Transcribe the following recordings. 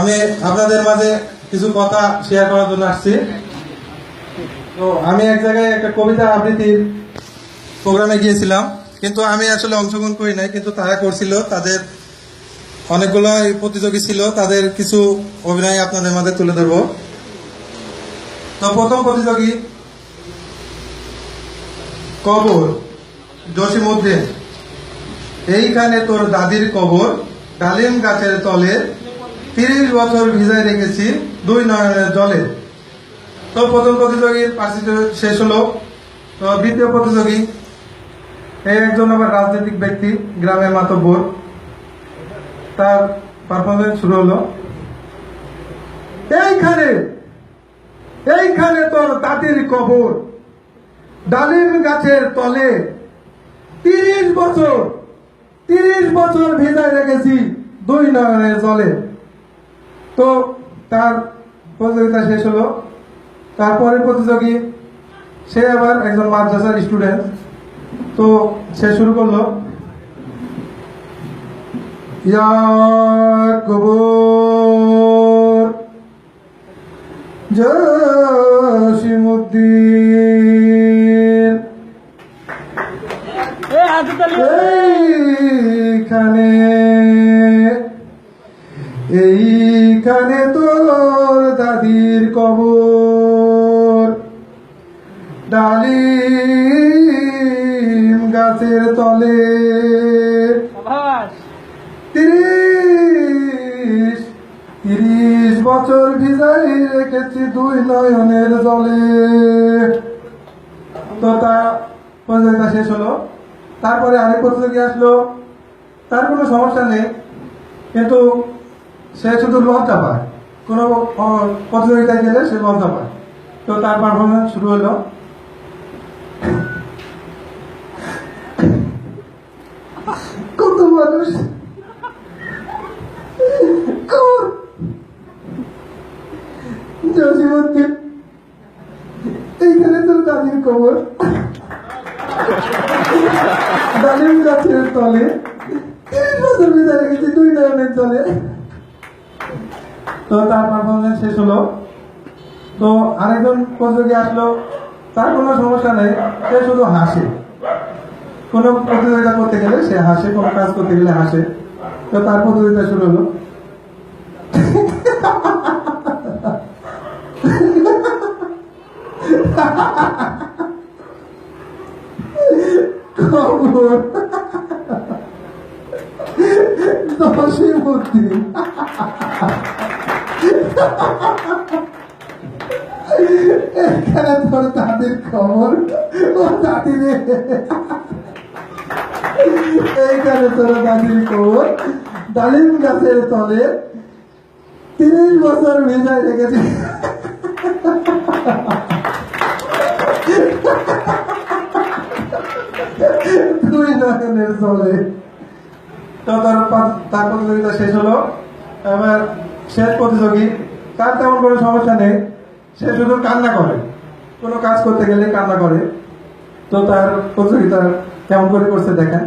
আমি আপনাদের মাঝে কিছু কথা শেয়ার করার জন্য আসছি। তো আমি এক জায়গায় একটা কবিতা আবৃত্তির প্রোগ্রামে গিয়েছিলাম, কিন্তু আমি আসলে অংশগ্রহণ করি নাই, কিন্তু তারা করছিল, তাদের অনেকগুলো প্রতিযোগী ছিল, তাদের কিছু অভিনয় আপনাদের মাঝে তুলে ধরবো। তো প্রথম প্রতিযোগী কবর জসিমুদ্দিন এইখানে তোর দাদির কবর, ডালিম গাছের তলে তিরিশ বছর ভিজায় রেখেছি দুই নয়নের জলে। তো প্রথম প্রতিযোগীর পার্টিসিপেট শেষ হলো। তো দ্বিতীয় প্রতিযোগী এই একজন আবার রাজনৈতিক ব্যক্তি গ্রামের মাতব্বর। তার পারফরমেন্স শুরু হলো। এইখানে এইখানে তোর দাদির কবর। ডালিম গাছের তলে। তিরিশ বছর তিরিশ বছর ভেজায় রেখেছি দুই নয়নের জলে। তো তার প্রতিযোগিতা শেষ হলো। তারপরে প্রতিযোগী সে আবার একজন মাদ্রাসার স্টুডেন্ট তো সে শুরু করল। কবর জসিমুদ্দিন। এইখানে এইখানে তোর দাদির কবর। ডালিম গাছের তলে। তিরিশ তিরিশ বছর ভিজাই রেখেছি দুই নয়নের জলে। তো তা প্রতিযোগিতা শেষ হলো। তারপরে আরেক প্রতিযোগী আসলো। তার কোনো সমস্যা নেই। কিন্তু সে শুধু লজ্জা পায়। কোনো প্রতিযোগিতায় গেলে সে লজ্জা পায়। তো তার পারফরমেন্স শুরু হলো। কত মানুষ। এইখানে তোর দাদির কবর গাছের তলে। দুই নয়নের তলে। তো তার পারফরমেন্স শেষ হলো। তো আরেকজন প্রতিযোগী আসলো, তার কোনো সমস্যা নেই, সে শুধু হাসে। কোনো প্রতিযোগিতা করতে গেলে সে হাসে, কোনো কাজ করতে গেলে হাসে। তো তার প্রতিযোগিতা শুরু হলো। খবর দশে বুদ্ধি এখানে তোর দাদির খবর ও দাদি এইখানে তোর দাদির খবর ডালিম গাছের তলে তিরিশ বছর ভেজায় রেখেছে দুই নয়নের জলে তো তার তার প্রতিযোগিতা শেষ হলো। এবার শেষ প্রতিযোগী, তার তেমন কোনো সমস্যা নেই। সে শুধু কান্না করে। কোনো কাজ করতে গেলে কান্না করে। তো তার প্রতিযোগিতা কেমন করে করছে দেখেন।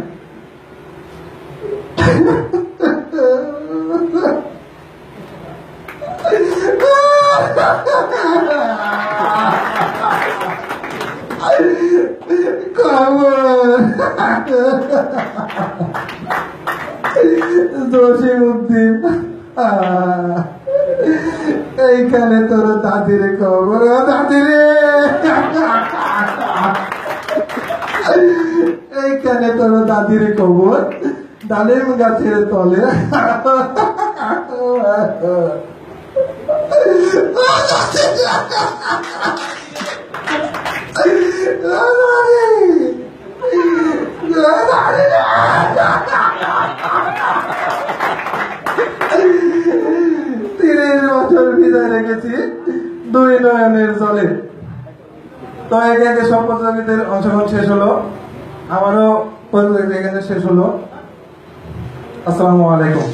খবর এইখানে তোর দাদির খবর দাদিরে এইখানে তোর দাদির খবর ডালিম গাছের তলে। তিরিশ রেখেছি দুই নয়নের জলে। তো একে একে সব প্রতিযোগীদের অংশগ্রহণ শেষ হলো। আমারও প্রতিযোগিতা এখানে শেষ হলো। আসসালামু আলাইকুম।